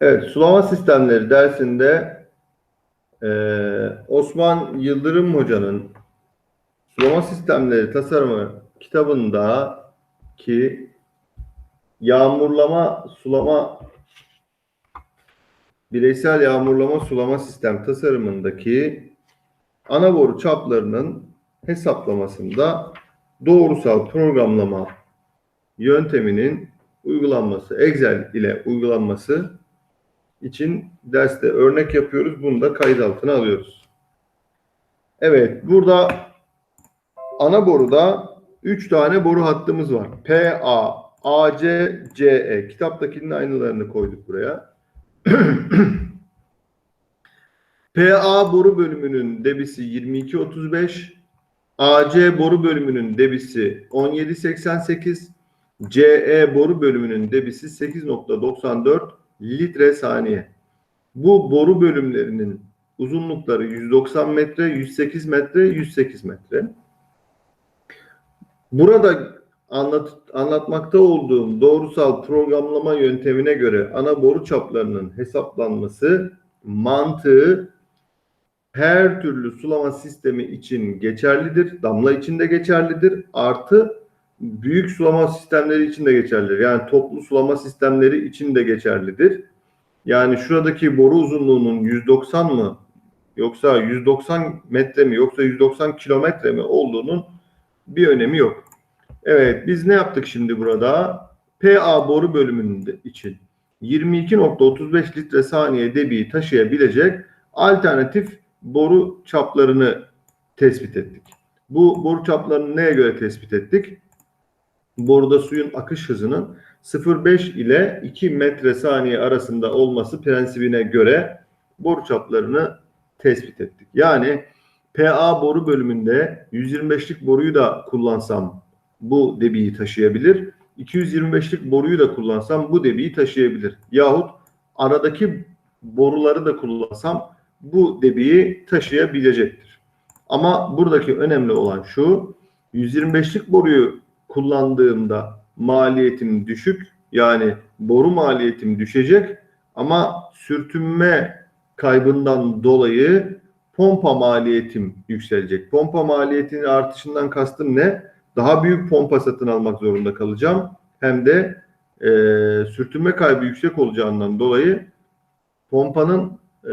Evet, sulama sistemleri dersinde eee, Osman Yıldırım Hoca'nın sulama sistemleri tasarımı kitabında ki yağmurlama sulama bireysel yağmurlama sulama sistem tasarımındaki ana boru çaplarının hesaplamasında doğrusal programlama yönteminin uygulanması, Excel ile uygulanması için derste örnek yapıyoruz. Bunu da kayıt altına alıyoruz. Evet, burada ana boruda 3 tane boru hattımız var. PA, AC, CE. Kitaptakinin aynılarını koyduk buraya. PA boru bölümünün debisi 2235, AC boru bölümünün debisi 1788, CE boru bölümünün debisi 8.94 litre saniye. Bu boru bölümlerinin uzunlukları 190 metre, 108 metre, 108 metre. Burada anlat, anlatmakta olduğum doğrusal programlama yöntemine göre ana boru çaplarının hesaplanması mantığı her türlü sulama sistemi için geçerlidir. Damla için de geçerlidir. Artı büyük sulama sistemleri için de geçerlidir. Yani toplu sulama sistemleri için de geçerlidir. Yani şuradaki boru uzunluğunun 190 mı yoksa 190 metre mi yoksa 190 kilometre mi olduğunun bir önemi yok. Evet biz ne yaptık şimdi burada? PA boru bölümünün için 22.35 litre saniye debiyi taşıyabilecek alternatif boru çaplarını tespit ettik. Bu boru çaplarını neye göre tespit ettik? Boruda suyun akış hızının 0.5 ile 2 metre saniye arasında olması prensibine göre boru çaplarını tespit ettik. Yani PA boru bölümünde 125'lik boruyu da kullansam bu debiyi taşıyabilir. 225'lik boruyu da kullansam bu debiyi taşıyabilir. Yahut aradaki boruları da kullansam bu debiyi taşıyabilecektir. Ama buradaki önemli olan şu 125'lik boruyu kullandığımda maliyetim düşük yani boru maliyetim düşecek ama sürtünme kaybından dolayı pompa maliyetim yükselecek. Pompa maliyetinin artışından kastım ne? Daha büyük pompa satın almak zorunda kalacağım. Hem de e, sürtünme kaybı yüksek olacağından dolayı pompanın e,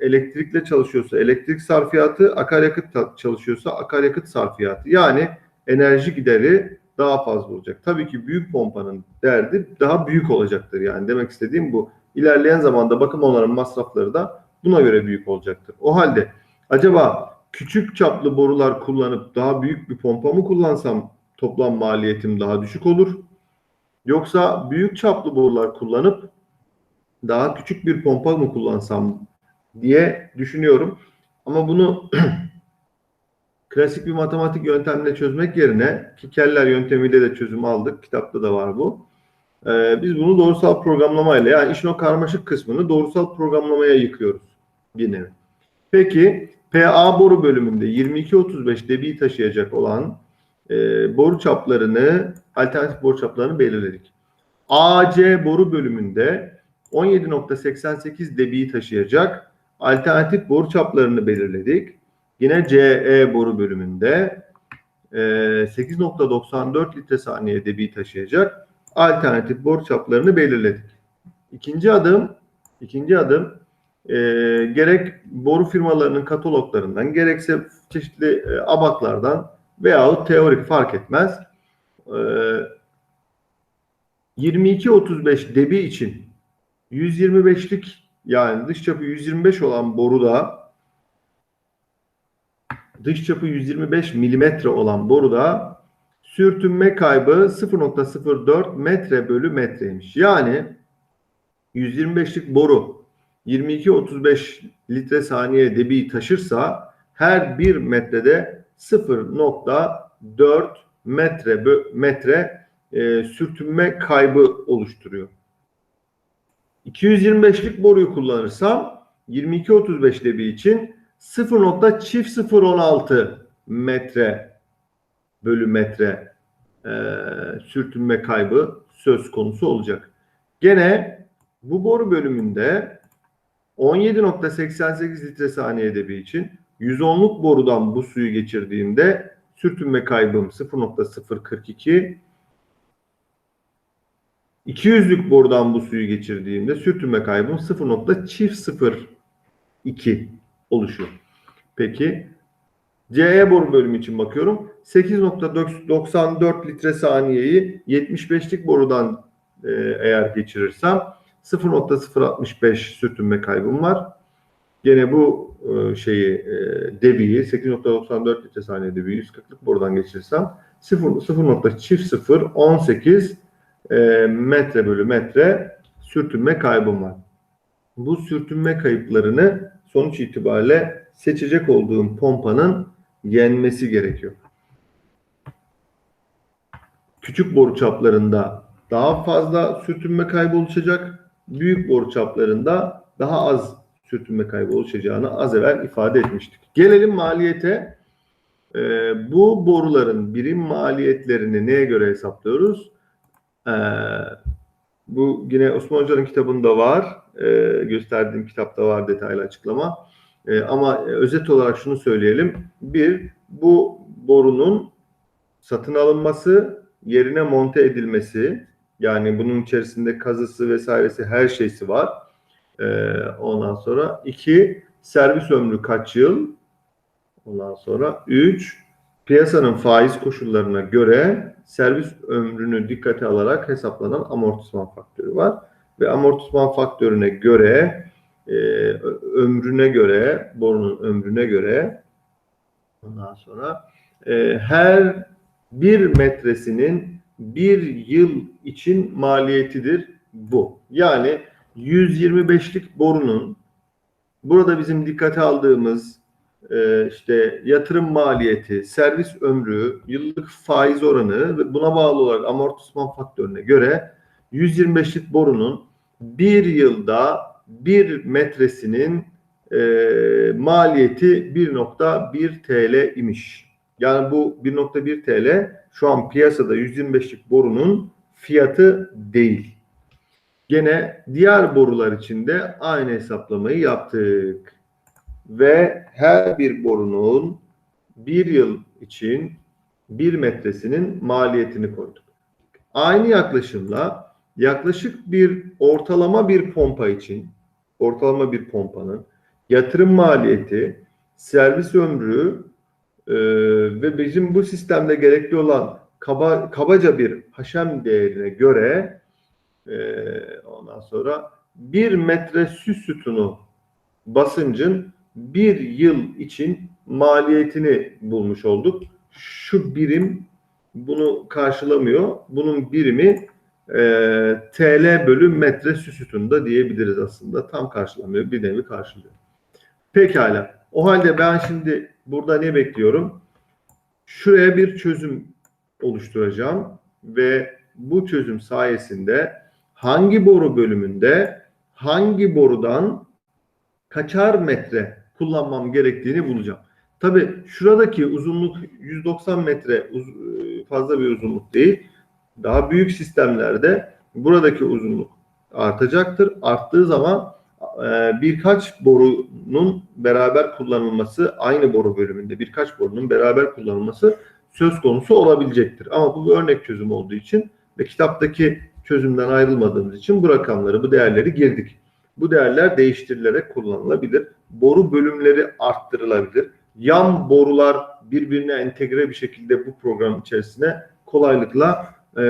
elektrikle çalışıyorsa elektrik sarfiyatı, akaryakıt çalışıyorsa akaryakıt sarfiyatı. Yani enerji gideri daha fazla olacak. Tabii ki büyük pompanın derdi daha büyük olacaktır. Yani demek istediğim bu. İlerleyen zamanda bakım onarım masrafları da buna göre büyük olacaktır. O halde acaba küçük çaplı borular kullanıp daha büyük bir pompa mı kullansam toplam maliyetim daha düşük olur? Yoksa büyük çaplı borular kullanıp daha küçük bir pompa mı kullansam diye düşünüyorum. Ama bunu klasik bir matematik yöntemle çözmek yerine ki Keller yöntemiyle de çözüm aldık. Kitapta da var bu. Ee, biz bunu doğrusal programlamayla yani işin o karmaşık kısmını doğrusal programlamaya yıkıyoruz bir nevi. Peki PA boru bölümünde 22-35 debi taşıyacak olan e, boru çaplarını alternatif boru çaplarını belirledik. AC boru bölümünde 17.88 debiyi taşıyacak alternatif boru çaplarını belirledik. Yine CE boru bölümünde e, 8.94 litre saniye debiyi taşıyacak alternatif boru çaplarını belirledik. İkinci adım, ikinci adım e, gerek boru firmalarının kataloglarından gerekse çeşitli e, abaklardan veyahut teorik fark etmez. E, 22-35 debi için 125'lik yani dış çapı 125 olan boruda dış çapı 125 milimetre olan boruda sürtünme kaybı 0.04 metre bölü metreymiş. Yani 125'lik boru 22-35 litre saniye debi taşırsa her bir metrede 0.4 metre metre e, sürtünme kaybı oluşturuyor. 225'lik boruyu kullanırsam 22-35 debi için 0.016 metre bölü metre e, sürtünme kaybı söz konusu olacak. Gene Bu boru bölümünde 17.88 litre saniyede bir için 110'luk borudan bu suyu geçirdiğimde sürtünme kaybım 0.042 200'lük borudan bu suyu geçirdiğimde sürtünme kaybım 0.002 oluşuyor. Peki CE boru bölümü için bakıyorum. 8.94 litre saniyeyi 75'lik borudan e, eğer geçirirsem 0.065 sürtünme kaybım var. Gene bu e, şeyi e, debiyi 8.94 litre saniye debiyi 140'lık borudan geçirirsem 0.0018 e, metre bölü metre sürtünme kaybım var. Bu sürtünme kayıplarını sonuç itibariyle seçecek olduğum pompanın yenmesi gerekiyor. Küçük boru çaplarında daha fazla sürtünme kaybı oluşacak. Büyük boru çaplarında daha az sürtünme kaybı oluşacağını az evvel ifade etmiştik. Gelelim maliyete. Ee, bu boruların birim maliyetlerini neye göre hesaplıyoruz? Ee, bu yine Osman Hoca'nın kitabında var. Ee, gösterdiğim kitapta var detaylı açıklama. Ee, ama özet olarak şunu söyleyelim. Bir, bu borunun satın alınması, yerine monte edilmesi, yani bunun içerisinde kazısı vesairesi her şeysi var. Ee, ondan sonra iki, servis ömrü kaç yıl? Ondan sonra üç, piyasanın faiz koşullarına göre servis ömrünü dikkate alarak hesaplanan amortisman faktörü var. Ve amortisman faktörüne göre e, ömrüne göre, borunun ömrüne göre ondan sonra e, her bir metresinin bir yıl için maliyetidir bu. Yani 125'lik borunun burada bizim dikkate aldığımız e, işte yatırım maliyeti, servis ömrü, yıllık faiz oranı ve buna bağlı olarak amortisman faktörüne göre 125'lik borunun bir yılda bir metresinin e, maliyeti 1.1 TL imiş. Yani bu 1.1 TL şu an piyasada 125'lik borunun fiyatı değil. Gene diğer borular için de aynı hesaplamayı yaptık. Ve her bir borunun bir yıl için bir metresinin maliyetini koyduk. Aynı yaklaşımla yaklaşık bir ortalama bir pompa için ortalama bir pompanın yatırım maliyeti, servis ömrü e, ve bizim bu sistemde gerekli olan kaba, kabaca bir haşem değerine göre e, ondan sonra bir metre süs sütunu basıncın bir yıl için maliyetini bulmuş olduk. Şu birim bunu karşılamıyor. Bunun birimi e, TL bölü metre süs sütunda diyebiliriz aslında. Tam karşılamıyor. Bir nevi karşılıyor. Pekala. O halde ben şimdi burada ne bekliyorum? Şuraya bir çözüm oluşturacağım ve bu çözüm sayesinde hangi boru bölümünde hangi borudan kaçar metre kullanmam gerektiğini bulacağım. Tabi şuradaki uzunluk 190 metre uz fazla bir uzunluk değil. Daha büyük sistemlerde buradaki uzunluk artacaktır. Arttığı zaman e, birkaç borunun beraber kullanılması aynı boru bölümünde birkaç borunun beraber kullanılması söz konusu olabilecektir. Ama bu bir örnek çözüm olduğu için ve kitaptaki çözümden ayrılmadığımız için bu rakamları, bu değerleri girdik. Bu değerler değiştirilerek kullanılabilir. Boru bölümleri arttırılabilir. Yan borular birbirine entegre bir şekilde bu program içerisine kolaylıkla e,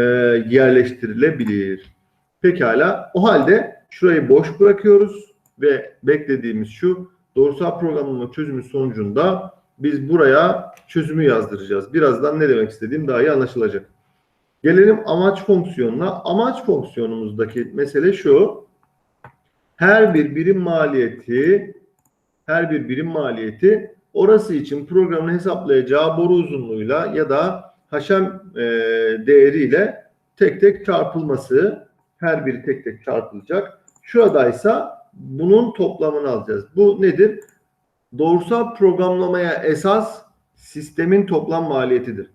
yerleştirilebilir. Pekala. O halde şurayı boş bırakıyoruz ve beklediğimiz şu doğrusal programlama çözümü sonucunda biz buraya çözümü yazdıracağız. Birazdan ne demek istediğim daha iyi anlaşılacak. Gelelim amaç fonksiyonuna. Amaç fonksiyonumuzdaki mesele şu. Her bir birim maliyeti her bir birim maliyeti orası için programın hesaplayacağı boru uzunluğuyla ya da haşem e, değeriyle tek tek çarpılması her biri tek tek çarpılacak. Şuradaysa bunun toplamını alacağız. Bu nedir? Doğrusal programlamaya esas sistemin toplam maliyetidir.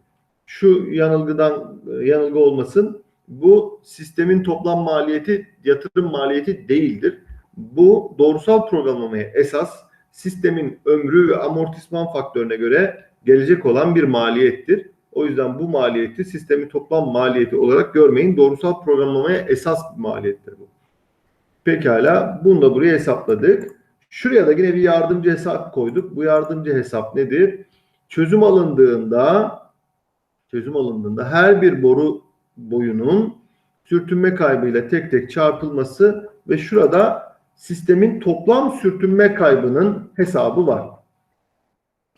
Şu yanılgıdan yanılgı olmasın. bu sistemin toplam maliyeti yatırım maliyeti değildir. Bu doğrusal programlamaya esas sistemin ömrü ve amortisman faktörüne göre gelecek olan bir maliyettir. O yüzden bu maliyeti sistemin toplam maliyeti olarak görmeyin. Doğrusal programlamaya esas bir maliyettir bu. Pekala bunu da buraya hesapladık. Şuraya da yine bir yardımcı hesap koyduk. Bu yardımcı hesap nedir? Çözüm alındığında çözüm alındığında her bir boru boyunun sürtünme kaybıyla tek tek çarpılması ve şurada sistemin toplam sürtünme kaybının hesabı var.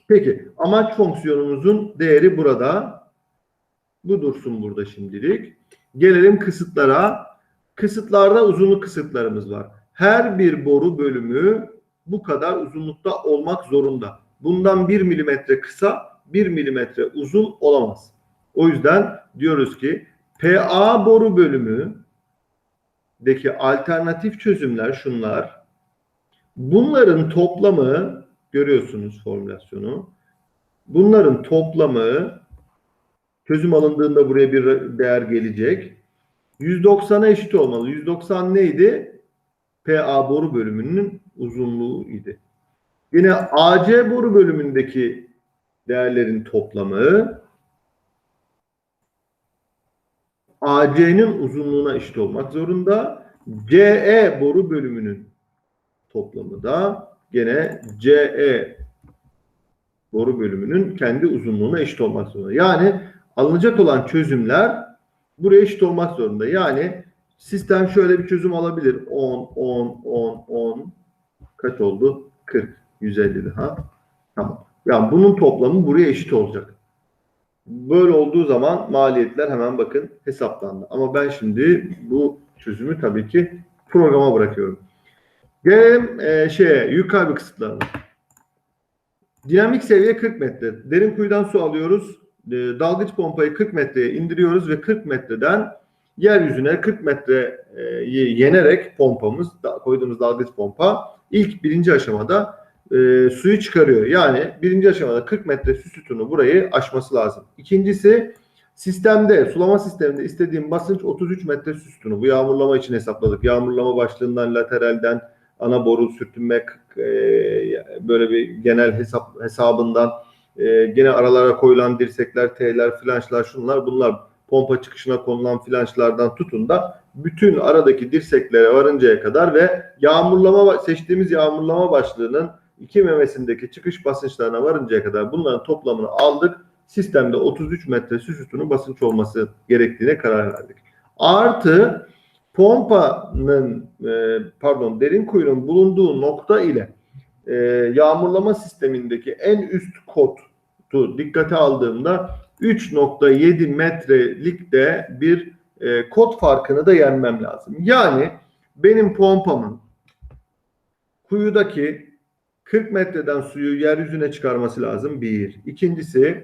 Peki amaç fonksiyonumuzun değeri burada. Bu dursun burada şimdilik. Gelelim kısıtlara. Kısıtlarda uzunluk kısıtlarımız var. Her bir boru bölümü bu kadar uzunlukta olmak zorunda. Bundan 1 milimetre kısa, 1 milimetre uzun olamaz. O yüzden diyoruz ki PA boru bölümü deki alternatif çözümler şunlar. Bunların toplamı görüyorsunuz formülasyonu. Bunların toplamı çözüm alındığında buraya bir değer gelecek. 190'a eşit olmalı. 190 neydi? PA boru bölümünün uzunluğu idi. Yine AC boru bölümündeki değerlerin toplamı AC'nin uzunluğuna eşit olmak zorunda. CE boru bölümünün toplamı da gene CE boru bölümünün kendi uzunluğuna eşit olmak zorunda. Yani alınacak olan çözümler buraya eşit olmak zorunda. Yani sistem şöyle bir çözüm alabilir. 10, 10, 10, 10 kaç oldu? 40, 150 daha. Tamam. Yani bunun toplamı buraya eşit olacak. Böyle olduğu zaman maliyetler hemen bakın hesaplandı. Ama ben şimdi bu çözümü tabii ki programa bırakıyorum. Gelelim e, şeye, yük kaybı kısıtlarına. Dinamik seviye 40 metre. Derin kuyudan su alıyoruz. E, dalgıç pompayı 40 metreye indiriyoruz ve 40 metreden yeryüzüne 40 metreyi yenerek pompamız, koyduğumuz dalgıç pompa ilk birinci aşamada e, suyu çıkarıyor. Yani birinci aşamada 40 metre su sütunu burayı aşması lazım. İkincisi sistemde, sulama sisteminde istediğim basınç 33 metre su sütunu. Bu yağmurlama için hesapladık. Yağmurlama başlığından, lateralden, ana boru sürtünme e, böyle bir genel hesap hesabından e, gene aralara koyulan dirsekler, T'ler, flanşlar şunlar bunlar pompa çıkışına konulan flanşlardan tutun da bütün aradaki dirseklere varıncaya kadar ve yağmurlama seçtiğimiz yağmurlama başlığının iki memesindeki çıkış basınçlarına varıncaya kadar bunların toplamını aldık. Sistemde 33 metre sütunu basınç olması gerektiğine karar verdik. Artı pompanın e, pardon derin kuyunun bulunduğu nokta ile e, yağmurlama sistemindeki en üst kodu dikkate aldığımda 3.7 metrelik de bir e, kod farkını da yenmem lazım. Yani benim pompamın kuyudaki 40 metreden suyu yeryüzüne çıkarması lazım. Bir. İkincisi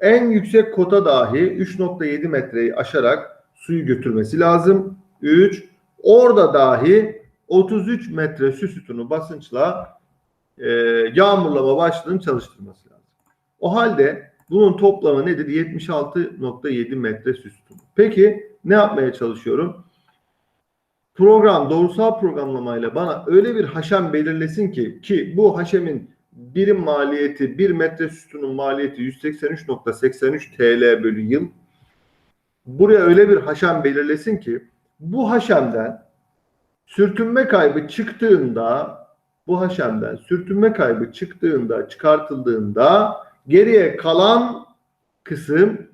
en yüksek kota dahi 3.7 metreyi aşarak suyu götürmesi lazım. 3. Orada dahi 33 metre su sütunu basınçla e, yağmurlama başlığını çalıştırması lazım. O halde bunun toplamı nedir? 76.7 metre su. Peki ne yapmaya çalışıyorum? Program doğrusal programlamayla bana öyle bir haşem belirlesin ki ki bu haşemin birim maliyeti 1 metre sütunun maliyeti 183.83 TL bölü yıl. Buraya öyle bir haşem belirlesin ki bu haşemden sürtünme kaybı çıktığında bu haşemden sürtünme kaybı çıktığında çıkartıldığında geriye kalan kısım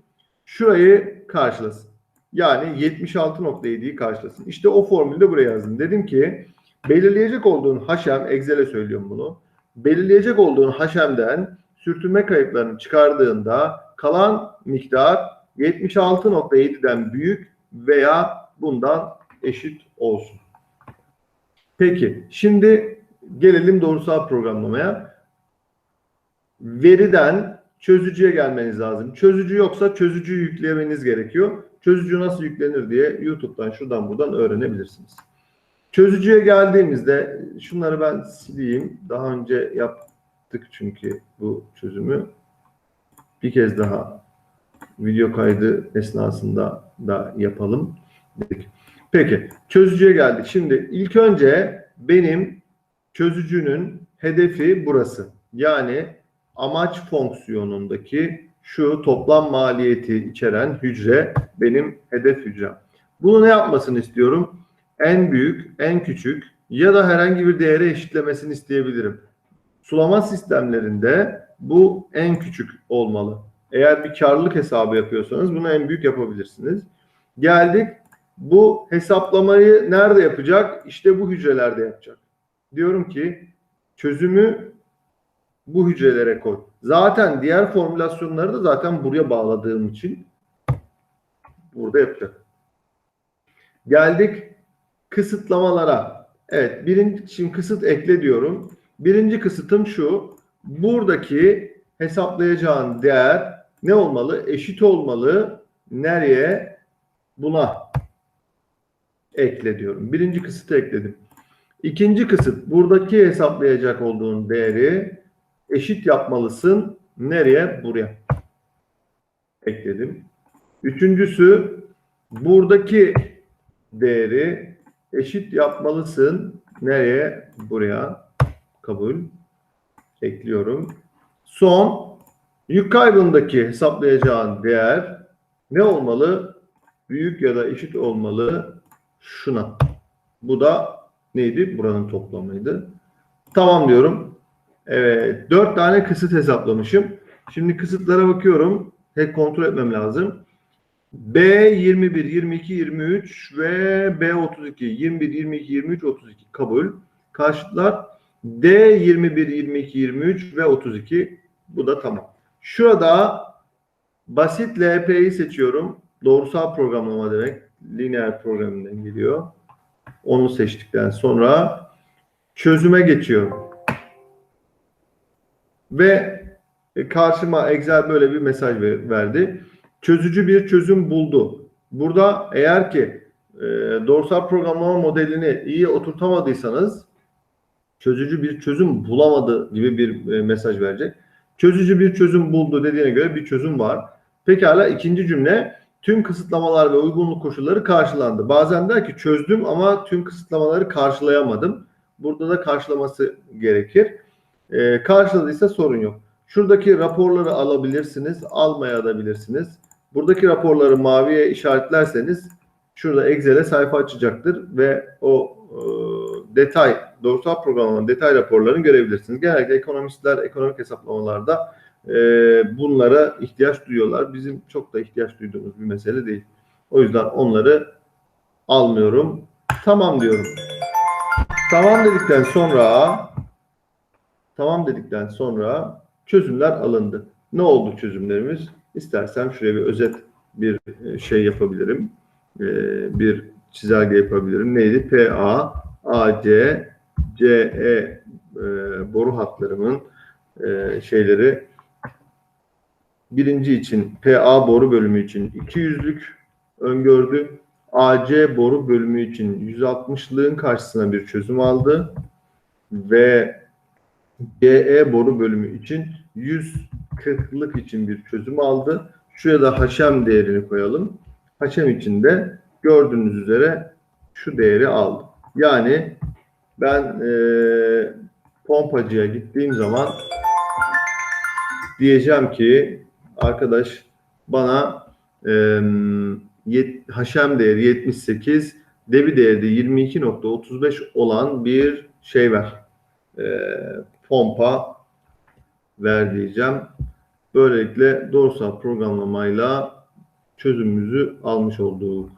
şurayı karşılasın. Yani 76.7'yi karşılasın. İşte o formülde buraya yazdım. Dedim ki belirleyecek olduğun haşem, Excel'e söylüyorum bunu. Belirleyecek olduğun haşemden sürtünme kayıplarını çıkardığında kalan miktar 76.7'den büyük veya bundan eşit olsun. Peki şimdi gelelim doğrusal programlamaya. Veriden çözücüye gelmeniz lazım. Çözücü yoksa çözücüyü yüklemeniz gerekiyor. Çözücü nasıl yüklenir diye YouTube'dan şuradan buradan öğrenebilirsiniz. Çözücüye geldiğimizde şunları ben sileyim. Daha önce yaptık çünkü bu çözümü. Bir kez daha video kaydı esnasında da yapalım. dedik. Peki çözücüye geldik. Şimdi ilk önce benim çözücünün hedefi burası. Yani amaç fonksiyonundaki şu toplam maliyeti içeren hücre benim hedef hücrem. Bunu ne yapmasını istiyorum? En büyük, en küçük ya da herhangi bir değere eşitlemesini isteyebilirim. Sulama sistemlerinde bu en küçük olmalı. Eğer bir karlılık hesabı yapıyorsanız bunu en büyük yapabilirsiniz. Geldik. Bu hesaplamayı nerede yapacak? İşte bu hücrelerde yapacak. Diyorum ki çözümü bu hücrelere koy. Zaten diğer formülasyonları da zaten buraya bağladığım için burada yapacak. Geldik kısıtlamalara. Evet, birinci şimdi kısıt ekle diyorum. Birinci kısıtım şu. Buradaki hesaplayacağın değer ne olmalı? Eşit olmalı. Nereye? Buna ekle diyorum. Birinci kısıtı ekledim. İkinci kısıt buradaki hesaplayacak olduğun değeri eşit yapmalısın. Nereye? Buraya. Ekledim. Üçüncüsü buradaki değeri eşit yapmalısın. Nereye? Buraya. Kabul. Ekliyorum. Son yük kaybındaki hesaplayacağın değer ne olmalı? Büyük ya da eşit olmalı şuna. Bu da neydi? Buranın toplamıydı. Tamam diyorum. Evet. Dört tane kısıt hesaplamışım. Şimdi kısıtlara bakıyorum. Tek kontrol etmem lazım. B 21, 22, 23 ve B 32. 21, 22, 23, 32 kabul. Karşıtlar D 21, 22, 23 ve 32. Bu da tamam. Şurada basit LP'yi seçiyorum. Doğrusal programlama demek. Lineer programından geliyor. Onu seçtikten sonra çözüme geçiyorum. Ve karşıma Excel böyle bir mesaj verdi. Çözücü bir çözüm buldu. Burada eğer ki e, doğrusal programlama modelini iyi oturtamadıysanız çözücü bir çözüm bulamadı gibi bir e, mesaj verecek. Çözücü bir çözüm buldu dediğine göre bir çözüm var. Pekala ikinci cümle tüm kısıtlamalar ve uygunluk koşulları karşılandı. Bazen der ki çözdüm ama tüm kısıtlamaları karşılayamadım. Burada da karşılaması gerekir. E, karşıladıysa sorun yok. Şuradaki raporları alabilirsiniz, almayabilirsiniz. Buradaki raporları maviye işaretlerseniz şurada Excel'e sayfa açacaktır ve o e, detay, doğrusal programlamanın detay raporlarını görebilirsiniz. Genellikle ekonomistler ekonomik hesaplamalarda e, bunlara ihtiyaç duyuyorlar. Bizim çok da ihtiyaç duyduğumuz bir mesele değil. O yüzden onları almıyorum. Tamam diyorum. Tamam dedikten sonra tamam dedikten sonra çözümler alındı. Ne oldu çözümlerimiz? İstersem şuraya bir özet bir şey yapabilirim. Ee, bir çizelge yapabilirim. Neydi? PA, AC, CE e, boru hatlarımın e, şeyleri birinci için PA boru bölümü için 200'lük öngördü. AC boru bölümü için 160'lığın karşısına bir çözüm aldı ve GE boru bölümü için 140'lık için bir çözüm aldı. Şuraya da haşem değerini koyalım. Haşem için de gördüğünüz üzere şu değeri aldı. Yani ben e, pompacıya gittiğim zaman diyeceğim ki arkadaş bana e, yet, haşem değeri 78 debi değeri de 22.35 olan bir şey ver. E, pompa ver diyeceğim. Böylelikle doğrusal programlamayla çözümümüzü almış olduk.